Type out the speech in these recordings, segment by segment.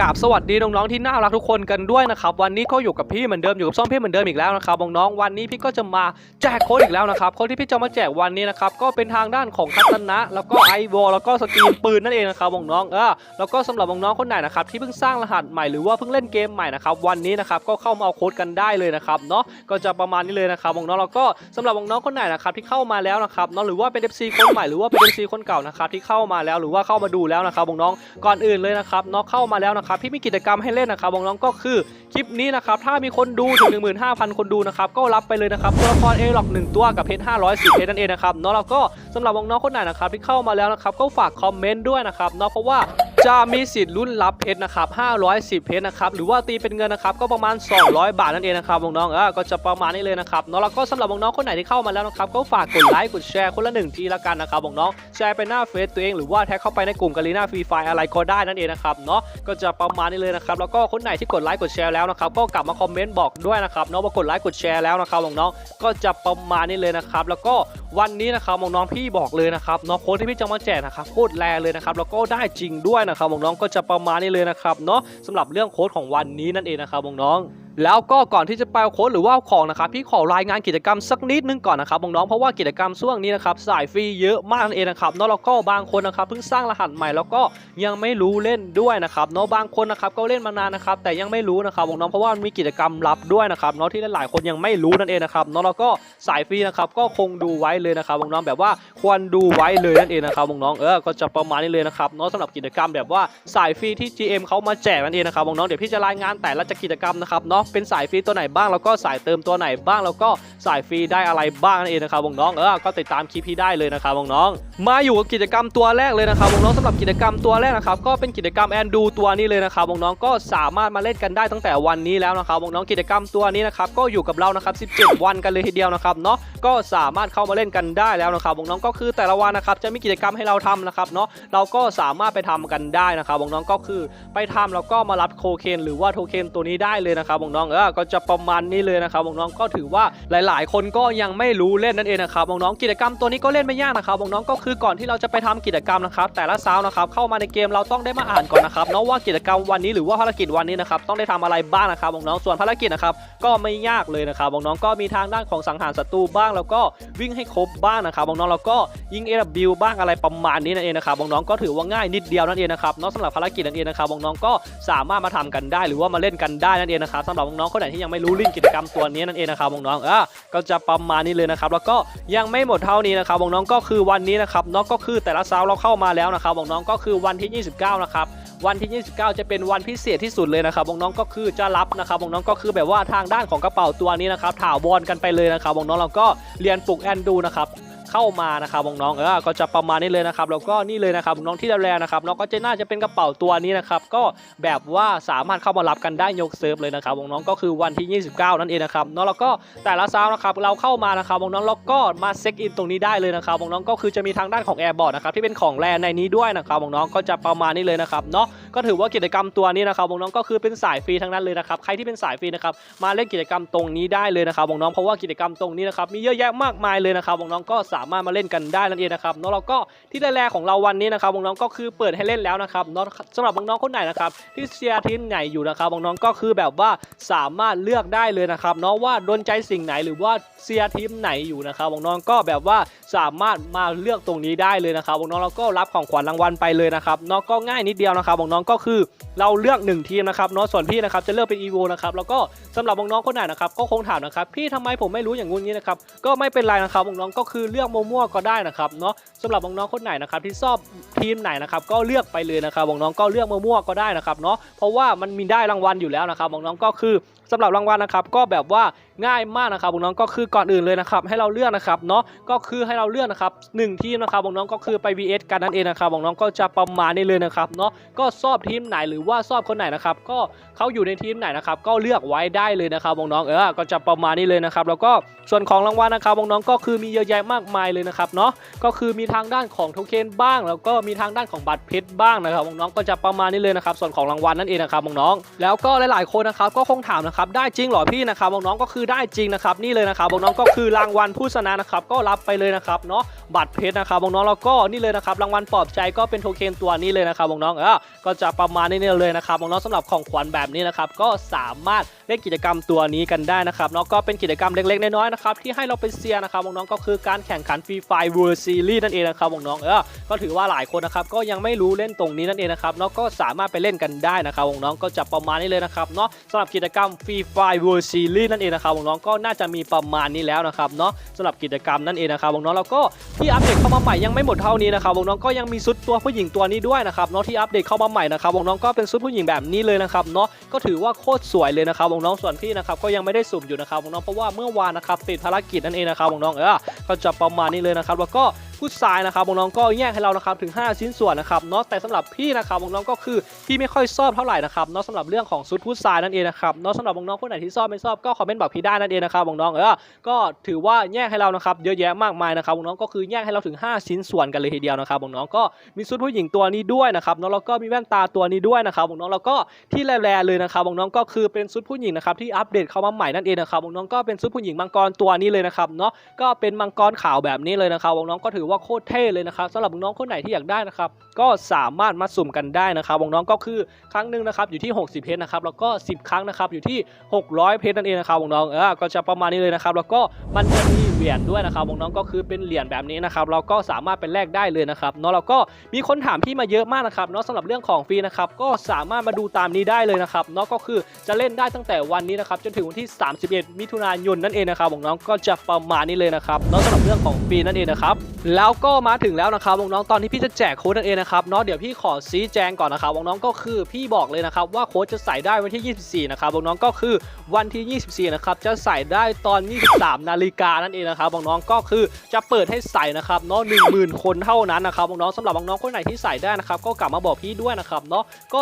กราบสวัสดีน้องๆที่น่ารักทุกคนกันด้วยนะครับวันนี้ก็อยู่กับพี่เหมือนเดิมอยู่กับซ่องพี่เหมือนเดิมอีกแล้วนะครับน้องๆวันนี้พี่ก็จะมาแจกโค้ดอีกแล้วนะครับโค้ดที่พี่จะมาแจกวันนี้นะครับก็เป็นทางด้านของคัตนะ แล้วก็ไอวอลแล้วก็สกรีนปืนนั่นเองนะครับน้องๆเออแล้วก็สำหรับน้องๆคนไหนนะครับที่เพิ่งสร้างรหัสใหม่หรือว่าเพิ่งเล่นเกมใหม่นะครับวันนี้นะครับก็เข้ามาเอาโค้ดกันได้เลยนะครับเนาะก็จะประมาณนี้เลยนะครับน้องๆแล้วก็สำหรับน้องๆคนไหนนะครับที่เข้ามาแล้วนะครับเนาะหรือว่าเป็น FC คนใหม่หรือว่าเป็น FC คนเก่านะครับที่เข้ามาแล้วหรือว่าเข้ามาดูแล้วนะครับน้องๆก่อนอื่นเลยนะครับเนาะเข้ามาแล้วนะครับพี่มีกิจกรรมให้เล่นนะครับน้องๆก็คือคลิปนี้นะครับถ้ามีคนดูถึง 15,000 คนดูนะครับก็รับไปเลยนะครับตัวละครเอล็อกหนึ่งตัวกับเพชร510เพชรนั่นเองนะครับเนาะแล้วก็สำหรับน้องๆคนไหนนะครับที่เข้ามาแล้วนะครับก็ฝากคอมเมนต์ด้วยนะครับเนาะเพราะว่า จะมีสิทธิ์ลุ้นรับเพชรนะครับ510 เพชรนะครับ หรือว่าตีเป็นเงินนะครับก็ประมาณ 200 บาทนั่นเองนะครับน้องๆเออก็จะประมาณนี้เลยนะครับเนาะแล้วก็สำหรับน้องๆคนไหนที่เข้ามาแล้วนะครับก็ฝากกดไลค์กดแชร์คนละหนึ่งทีละกันนะครับน้องๆแชร์ไปหน้าเฟซตัวเองหรือว่าแท็กเข้าไปในกลุ่มกาลีนาฟรีไฟอะไรก็ได้นั่นเองนะครับเนาะก็จะประมาณนี้เลยนะครับแล้วก็คนไหนที่กดไลค์กดแชร์แล้วนะครับก็กลับมาคอมเมนต์บอกด้วยนะครับเนาะว่ากดไลค์กดแชร์แล้วนะครับน้องๆก็จะประมาณนี้เลยนะครับแล้วก็วันนี้นะครับน้องๆพี่บอกเลยนะครับเนาะโค้ดที่พี่จะมาแจกนะครับโคตรแรงเลยนะครับแล้วก็ได้จริงด้วยนะครับน้องๆก็จะประมาณนี้เลยนะครับเนาะสำหรับเรื่องโค้ดของวันนี้นั่นเองนะครับน้องๆ แล้วก็ก่อนที่จะไปเอาโค้ดหรือว่าเอาของนะครับพี่ขอรายงานกิจกรรมสักนิดนึงก่อนนะครับน้องๆเพราะว่ากิจกรรมช่วงนี้นะครับสายฟรีเยอะมากนั่นเองนะครับเนาะแล้วก็บางคนนะครับเพิ่งสร้างรหัสใหม่แล้วก็ยังไม่รู้เล่นด้วยนะครับเนาะบางคนนะครับก็เล่นมานานนะครับแต่ยังไม่รู้นะครับน้องเพราะว่ามันมีกิจกรรมลับด้วยนะครับเนาะที่หลายๆคนยังไม่รู้นั่นเองนะครับเนาะแล้วก็สายฟรีนะครับก็คงดูไว้เลยนะครับน้องแบบว่าควรดูไว้เลยนั่นเองนะครับน้องเออก็จะประมาณนี้เลยนะครับเนาะสำหรับกิจกรรมแบบว่าสายฟรีที่ GM เขามาแจกนั่นเองนะครับน้องเดี๋ยวพี่จะรายงานแต่ละกิจกรรมนะครับเนาะเป็นสายฟรีตัวไหนบ้างแล้วก็สายเติมตัวไหนบ้างแล้วก็สายฟรีได้อะไรบ้างนั่นเองนะครับวงน้องเออก็ติดตามคลิปพี่ได้เลยนะครับวงน้อง มาอยู่กับกิจกรรมตัวแรกเลยนะครับวงน้องสำหรับกิจกรรมตัวแรกนะครับก็เป็นกิจกรรมแอนดูตัวนี้เลยนะครับวงน้องก็สามารถมาเล่นกันได้ตั้งแต่วันนี้แล้วนะครับวงน้องกิจกรรมตัวนี้นะครับก็อยู่กับเรานะครับ 17 วันกันเลยทีเดียวนะครับเนาะก็สามารถเข้ามาเล่นกันได้แล้วนะครับวงน้องก็คือแต่ละวันนะครับจะมีกิจกรรมให้เราทำนะครับเนาะเราก็สามารถไปทำกันได้นะครับน้องก็คือไปทำแล้วก็มารับโคเคนหรือว่าโทเคนตัวนี้ได้เลยนะครับน้องเออก็จะประมาณนี้เลยนะครับน้องก็ถือว่าหลาย ๆ คนก็ยังไม่รู้เล่นนั่นเองนะครับน้องกิจกรรมตัวนี้ก็เล่นไม่ยากนะครับน้องก็คือก่อนที่เราจะไปทำกิจกรรมนะครับแต่ละเช้านะครับเข้ามาในเกมเราต้องได้มาอ่านก่อนนะครับเนาะว่ากิจกรรมวันนี้หรือว่าภารกิจวันนี้นะครับต้องได้ทำอะไรบ้างนะครับน้องส่วนภารกิจนะครับก็ไม่ยากเลยนะครับน้องก็มีทางด้านของสังหารศัตรูบ้าง แล้วก็วิ่งให้ครบบ้างนะครับน้องแล้วก็ยิง AW บ้างอะไรประมาณนี้นั่นเองนะครับน้องก็ถือว่าง่ายนิดเดียวนั่นเองนะครับเนาะสำหรับภารกิจนั่นเองนะครับน้องก็สามารถมาทำกันได้ หรือว่ามาเล่นกันได้นั่นเองนะครับสำหรับน้องๆคนไหนที่ยังไม่รู้ลิงก์กิจกรรมตัวนี้นั่นเองนะครับน้องๆเออก็จะประมาณนี้เลยนะครับ แล้วก็ยังไม่หมดเท่านี้นะครับน้องๆก็คือวันนี้นะครับเนาะก็คือแต่ละเช้าเราเข้ามาแล้วนะครับน้องๆก็คือวันที่ 29 นะครับวันที่ 29 จะเป็นวันพิเศษที่สุดเลยนะครับน้องๆก็คือจะรับนะครับน้องๆก็คือแบบว่าทางด้านของกระเป๋าตัวนี้นะครับถาวรกันไปเลยนะครับน้องๆเราก็เรียนปลุกแอนดูนะครับ เข้ามานะครับน้องๆเออก็จะประมาณนี้เลยนะครับแล้วก็นี่เลยนะครับน้องที่แลนะครับน้องก็จะน่าจะเป็นกระเป๋าตัวนี้นะครับก็แบบว่าสามารถเข้ามารับกันได้ยกเซิร์ฟเลยนะครับน้องก็คือวันที่ 29 นั่นเองนะครับเนาะแล้วก็แต่ละเช้านะครับเราเข้ามานะครับน้องแล้วก็มาเซ็กอินตรงนี้ได้เลยนะครับน้องก็คือจะมีทางด้านของแอร์บอร์ดนะครับที่เป็นของแรในนี้ด้วยนะครับน้องก็จะประมาณนี้เลยนะครับเนาะก็ถือว่ากิจกรรมตัวนี้นะครับน้องก็คือเป็นสายฟรีทั้งนั้นเลยนะครับใครที่เป็นสายฟรีนะครับมาเล่นกิจกรรมตรงนี้ได้เลยนะครับน้องเพราะว่ากิจกรรมตรงนี้นะครับมีเยอะแยะมากมายเลยนะครับน้องก็สาามารถมาเล่นกันได้นั่นเองนะครับเนาะแล้วก็ที่แรกๆของเราวันนี้นะครับน้องๆก็คือเปิดให้เล่นแล้วนะครับเนาะสำหรับน้องๆคนไหนนะครับที่เชียร์ทีมไหนอยู่นะครับน้องๆก็คือแบบว่าสามารถเลือกได้เลยนะครับเนาะว่าโดนใจสิ่งไหนหรือว่าเชียร์ทีมไหนอยู่นะครับน้องๆก็แบบว่าสามารถมาเลือกตรงนี้ได้เลยนะครับน้องๆแล้วก็รับของขวัญรางวัลไปเลยนะครับเนาะก็ง่ายนิดเดียวนะครับน้องๆก็คือเราเลือกหนึ่งทีมนะครับเนาะส่วนพี่นะครับจะเลือกเป็น EVO นะครับแล้วก็สำหรับน้องๆคนไหนนะครับก็คงถามนะครับพี่ทำไมผมไม่รู้อย่างงู้นงี้นะครับก็ไม่เป็นไรนะครับน้องๆก็คือเลือกมั่วๆก็ได้นะครับเนาะสำหรับน้องๆคนไหนนะครับที่ชอบทีมไหนนะครับก็เลือกไปเลยนะครับน้องๆก็เลือกมั่วๆก็ได้นะครับเนาะเพราะว่ามันมีได้รางวัลอยู่แล้วนะครับน้องๆก็คือ สำหรับรางวัลนะครับก็แบบว่าง่ายมากนะครับน้องก็คือก่อนอื่นเลยนะครับให้เราเลือกนะครับเนาะก็คือให้เราเลือกนะครับหนึ่งทีมนะครับน้องก็คือไป vs กันนั่นเองนะครับน้องก็จะประมาณนี้เลยนะครับเนาะก็ชอบทีมไหนหรือว่าชอบคนไหนนะครับก็เขาอยู่ในทีมไหนนะครับก็เลือกไว้ได้เลยนะครับน้องเออก็จะประมาณนี้เลยนะครับแล้วก็ส่วนของรางวัลนะครับน้องก็คือมีเยอะแยะมากมายเลยนะครับเนาะก็คือมีทางด้านของโทเค็นบ้าง แล้วก็มีทางด้านของบัตรเพชรบ้างนะครับน้องก็จะประมาณนี้เลยนะครับส่วนของรางวัลนั่นเองนะครับน้องแล้วก็หลายๆคนนะครับก็คงถามนะครับได้จริงหรอพี่นะครับน้องๆก็คือได้จริงนะครับนี่เลยนะครับน้องๆก็คือรางวัลผู้ชนะนะครับก็รับไปเลยนะครับเนาะบัตรเพชรนะครับน้องๆแล้วก็นี่เลยนะครับรางวัลปลอบใจก็เป็นโทเค็นตัวนี้เลยนะครับน้องๆเออก็จะประมาณนี้เลยนะครับน้องๆสำหรับของขวัญแบบนี้นะครับก็สามารถเล่นกิจกรรมตัวนี้กันได้นะครับเนาะก็เป็นกิจกรรมเล็กๆน้อยๆนะครับที่ให้เราไปเซียนะครับน้องๆก็คือการแข่งขันฟรีไฟเวอร์ซีรีส์นั่นเองนะครับน้องๆเออก็ถือว่าหลายคนนะครับก็ยังไม่รู้เล่นตรงนี้นั่นเองนะครับเนาะก็สามารถไปเล่นกันได้นะครับน้องๆก็จะประมาณนี้เลยนะครับเนาะสำหรับกิจกรรมฟรีไฟเวอร์ซีรีส์นั่นเองนะครับน้องๆก็น่าจะมีประมาณนี้แล้วนะครับเนาะสำหรับกิจกรรมนั่นเองนะครับน้องๆแล้วก็ที่อัปเดตเข้ามาใหม่ยังไม่หมดเท่านี้นะครับน้องๆก็ยังมีชุดตัวผู้หญิงตัวนี้ด้วยนะครับเนาะที่อัปเดตเข้ามาใหม่นะครับน้องๆก็เป็นชุดผู้หญิงแบบนี้เลยนะครับเนาะก็ถือว่าโคตรสวยเลยนะครับน้องส่วนพี่นะครับก็ยังไม่ได้สุ่มอยู่นะครับน้องเพราะว่าเมื่อวานนะครับติดภารกิจนั่นเองนะครับน้องเออก็จะประมาณนี้เลยนะครับแล้วก็ ผู้ชายนะครับน้องก็แยกให้เรานะครับถึง 5 ชิ้นส่วนนะครับเนาะแต่สำหรับพี่นะครับน้องก็คือพี่ไม่ค่อยชอบเท่าไหร่นะครับเนาะสำหรับเรื่องของชุดผู้ชายนั่นเองนะครับเนาะสำหรับน้องคนไหนที่ชอบไม่ชอบก็คอมเมนต์บอกพี่ได้นั่นเองนะครับน้องเออก็ถือว่าแยกให้เรานะครับเยอะแยะมากมายนะครับน้องก็คือแยกให้เราถึง 5 ชิ้นส่วนกันเลยทีเดียวนะครับน้องก็มีชุดผู้หญิงตัวนี้ด้วยนะครับเนาะแล้วก็มีแว่นตาตัวนี้ด้วยนะครับน้องแล้วก็ที่แรเลยนะครับน้องก็คือเป็นชุดผู้หญิงนะครับที่อัปเดตเข้ามาใหม่นั่นเองนะครับน้องก็เป็นชุดผู้หญิงมังกรตัวนี้เลยนะครับเนาะก็เป็นมังกรขาวแบบนี้เลยนะครับน้องก็ถือว่าโคตรเท่เลยนะครับสำหรับน้องคนไหนที่อยากได้นะครับก็สามารถมาสุ่มกันได้นะครับวงน้องก็คือครั้งหนึ่งนะครับอยู่ที่ 60 เพชรนะครับแล้วก็ 10 ครั้งนะครับอยู่ที่ 600 เพชรนั่นเองนะครับวงน้องเออก็จะประมาณนี้เลยนะครับแล้วก็มันจะมีเหรียญด้วยนะครับวงน้องก็คือเป็นเหรียญแบบนี้นะครับเราก็สามารถเป็นแลกได้เลยนะครับเนาะแล้วก็มีคนถามพี่มาเยอะมากนะครับเนาะสำหรับเรื่องของฟรีนะครับก็สามารถมาดูตามนี้ได้เลยนะครับเนาะก็คือจะเล่นได้ตั้งแต่วันนี้นะครับจนถึงวันที่ 31 มิถุนายนนั่นเองนะครับวงน้องก็จะประมาณนี้เลยนะครับเนาะสำหรับเรื่องของฟรีนั่นเองนะครับแล้วก็มาถึงแล้วนะครับน้องตอนที่พี่จะแจกโค้ดนั่นเองนะครับเนาะเดี๋ยวพี่ขอชี้แจงก่อนนะครับวงน้องก็คือพี่บอกเลยนะครับว่าโค้ดจะใส่ได้วันที่ 24 นะครับวงน้องก็คือวันที่ 24 นะครับจะใส่ได้ตอน 23 นาฬิกานั่นเองนะครับวงน้องก็คือจะเปิดให้ใส่นะครับเนาะ10,000 คนเท่านั้นนะครับวงน้องสำหรับวงน้องคนไหนที่ใส่ได้นะครับก็กลับมาบอกพี่ด้วยนะครับเนาะก็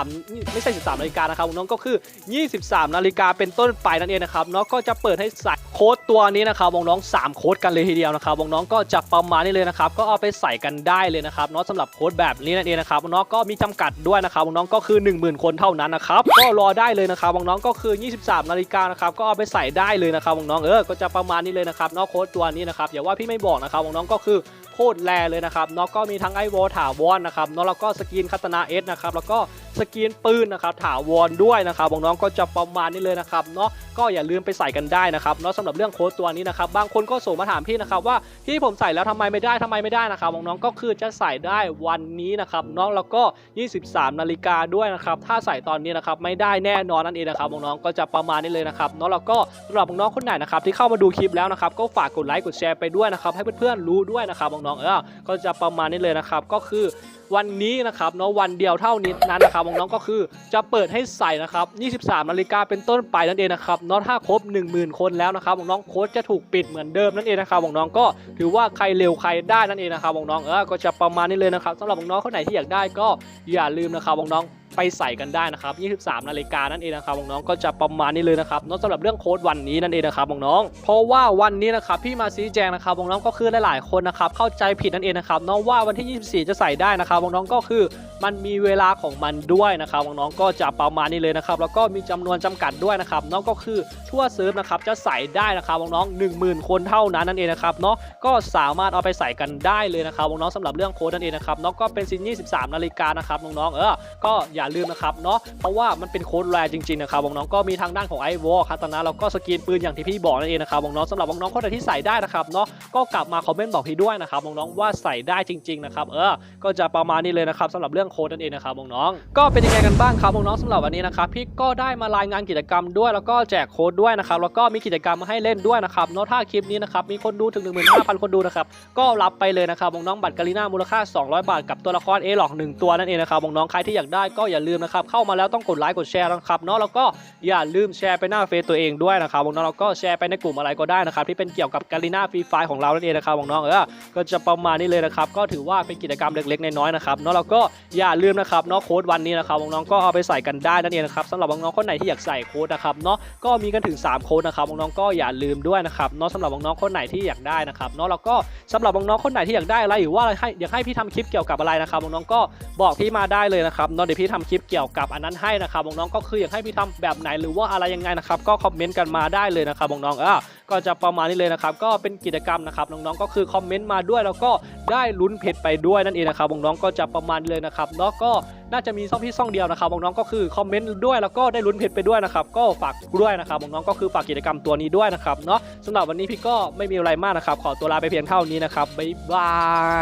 13 ไม่ใช่ 13 นาฬิกานะครับวงน้องก็คือ 23 นาฬิกาเป็นต้นไปนั่นเองนะครับเนาะก็จะเปิดให้ใส่โค้ดตัวนี้นะครับวงน้อง 3 โค้ดกันเลยทีเดียวนะครับน้องก็จะประมาณนี้เลยนะครับก็เอาไปใส่กันได้เลยนะครับเนาะสำหรับโค้ดแบบนี้นั่นเองนะครับน้องก็มีจำกัดด้วยนะครับน้องก็คือ 10,000 คนเท่านั้นนะครับก็รอได้เลยนะครับน้องก็คือ 23นาฬิกานะครับก็เอาไปใส่ได้เลยนะครับน้องเออก็จะประมาณนี้เลยนะครับนาะโค้ดตัวนี้นะครับอย่าว่าพี่ไม่บอกนะครับน้องก็คือโคตรแรเลยนะครับเนาะก็มีทั้งไอวอลถาวรนะครับเนาะแล้วก็สกินคัตนาเอสนะครับแล้วก็ สกินปืนนะครับถาวรด้วยนะครับน้องๆก็จะประมาณนี้เลยนะครับเนาะก็อย่าลืมไปใส่กันได้นะครับเนาะสำหรับเรื่องโค้ดตัวนี้นะครับบางคนก็ส่งมาถามพี่นะครับว่าพี่ผมใส่แล้วทำไมไม่ได้ทำไมไม่ได้นะครับน้องๆก็คือจะใส่ได้วันนี้นะครับเนาะแล้วก็ 23 นาฬิกาด้วยนะครับถ้าใส่ตอนนี้นะครับไม่ได้แน่นอนนั่นเองนะครับน้องๆก็จะประมาณนี้เลยนะครับเนาะแล้วก็สำหรับน้องๆคนไหนนะครับที่เข้ามาดูคลิปแล้วนะครับก็ฝากกดไลค์กดแชร์ไปด้วยนะครับให้เพื่อนๆรู้ด้วยนะครับน้องๆเออก็จะประมาณนี้เลยนะครับก็คือ วันนี้นะครับเนาะวันเดียวเท่านี้นั้นนะครับน้องๆก็คือจะเปิดให้ใส่นะครับ 23นาฬิกาเป็นต้นไปนั่นเองนะครับเนาะถ้าครบ 10,000 คนแล้วนะครับน้องๆโค้ดจะถูกปิดเหมือนเดิมนั่นเองนะครับน้องๆก็ถือว่าใครเร็วใครได้นั่นเองนะครับน้องๆเออก็จะประมาณนี้เลยนะครับสำหรับน้องๆคนไหนที่อยากได้ก็อย่าลืมนะครับน้องๆ ไปใส่กันได้นะครับ 23 นาฬิกานั่นเองนะครับน้องๆก็จะประมาณนี้เลยนะครับเนาะสำหรับเรื่องโค้ดวันนี้นั่นเองนะครับน้องๆเพราะว่าวันนี้นะครับพี่มาชี้แจงนะครับน้องๆก็คือหลายๆคนนะครับเข้าใจผิดนั่นเองนะครับน้องว่าวันที่ 24 จะใส่ได้นะครับน้องๆก็คือ มันมีเวลาของมันด้วยนะครับน้องๆก็จะประมาณนี้เลยนะครับแล้วก็มีจำนวนจำกัดด้วยนะครับน้องก็คือทั่วเซิร์ฟนะครับจะใส่ได้นะครับน้องๆ10,000 คนเท่านั้นนั่นเองนะครับเนาะก็สามารถเอาไปใส่กันได้เลยนะครับน้องๆสำหรับเรื่องโค้ดนั่นเองนะครับเนาะก็เป็นซิน23นาฬิกานะครับน้องๆเออก็อย่าลืมนะครับเนาะเพราะว่ามันเป็นโค้ดแรจริงๆนะครับน้องๆก็มีทางด้านของไอวอลคาตานะแล้วก็สกินปืนอย่างที่พี่บอกนั่นเองนะครับน้องๆสำหรับน้องๆคนไหนที่ใส่ได้นะครับเนาะก็กลับมาคอมเมนต์บอกพี่ด้วยนะครับน้องๆว่าใส่ได้จริงๆนะครับเออก็จะประมาณนี้เลยนะครับสำหรับเรื่องโค้ดนั่นเองนะครับน้องๆก็เป็นยังไงกันบ้างครับน้องๆสำหรับวันนี้นะครับพี่ก็ได้มารายงานกิจกรรมด้วยแล้วก็แจกโค้ดด้วยนะครับแล้วก็มีกิจกรรมมาให้เล่นด้วยนะครับเนาะถ้าคลิปนี้นะครับมีคนดูถึง 15,000 คนดูนะครับก็รับไปเลยนะครับน้องๆบัตรกาลิน่ามูลค่า 200 บาทกับตัวละครเอหลอกหนึ่งตัวนั่นเองนะครับน้องๆใครที่อยากได้ก็อย่าลืมนะครับเข้ามาแล้วต้องกดไลค์กดแชร์นะครับเนาะแล้วก็อย่าลืมแชร์ไปหน้าเฟซตัวเองด้วยนะครับน้องๆแล้วก็แชร์ไปในกลุ่มอะไรก็ได้นะครับที่เป็นเกี่ยวกับกาลิน่าฟรีไฟของเรานั่นเองนะครับน้องๆเออก็จะประมาณนี้เลยนะครับก็ถือว่าเป็นกิจกรรมเล็กๆน้อยๆนะครับเนาะแล้วก็ออย่าลืมนะครับเนาะโค้ดวันนี้นะครับน้องๆก็เอาไปใส่กันได้นั่นเองนะครับสำหรับน้องๆคนไหนที่อยากใส่โค้ดนะครับเนาะก็มีกันถึง 3 โค้ดนะครับน้องๆก็อย่าลืมด้วยนะครับเนาะสำหรับน้องๆคนไหนที่อยากได้นะครับเนาะแล้วก็สำหรับน้องๆคนไหนที่อยากได้อะไรหรือว่าให้อยากให้พี่ทำคลิปเกี่ยวกับอะไรนะครับน้องๆก็บอกพี่มาได้เลยนะครับเนาะเดี๋ยวพี่ทำคลิปเกี่ยวกับอันนั้นให้นะครับน้องๆก็คืออยากให้พี่ทำแบบไหนหรือว่าอะไรยังไงนะครับก็คอมเมนต์กันมาได้เลยนะครับน้องๆอะ ก็จะประมาณนี้เลยนะครับ ก็เป็นกิจกรรมนะครับน้องๆก็คือคอมเมนต์มาด้วย แล้วก็ได้ลุ้นเพชรไปด้วยนั่นเองนะครับน้องๆก็จะประมาณนี้เลยนะครับเนาะก็น่าจะมีซ่องพี่ซ่องเดียวนะครับน้องๆก็คือคอมเมนต์ด้วยแล้วก็ได้ลุ้นเพชรไปด้วยนะครับก็ฝากด้วยนะครับน้องๆก็คือฝากกิจกรรมตัวนี้ด้วยนะครับเนาะสำหรับวันนี้พี่ก็ไม่มีอะไรมากนะครับ ขอตัวลาไปเพียงเท่านี้นะครับบ๊ายบา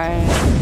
ย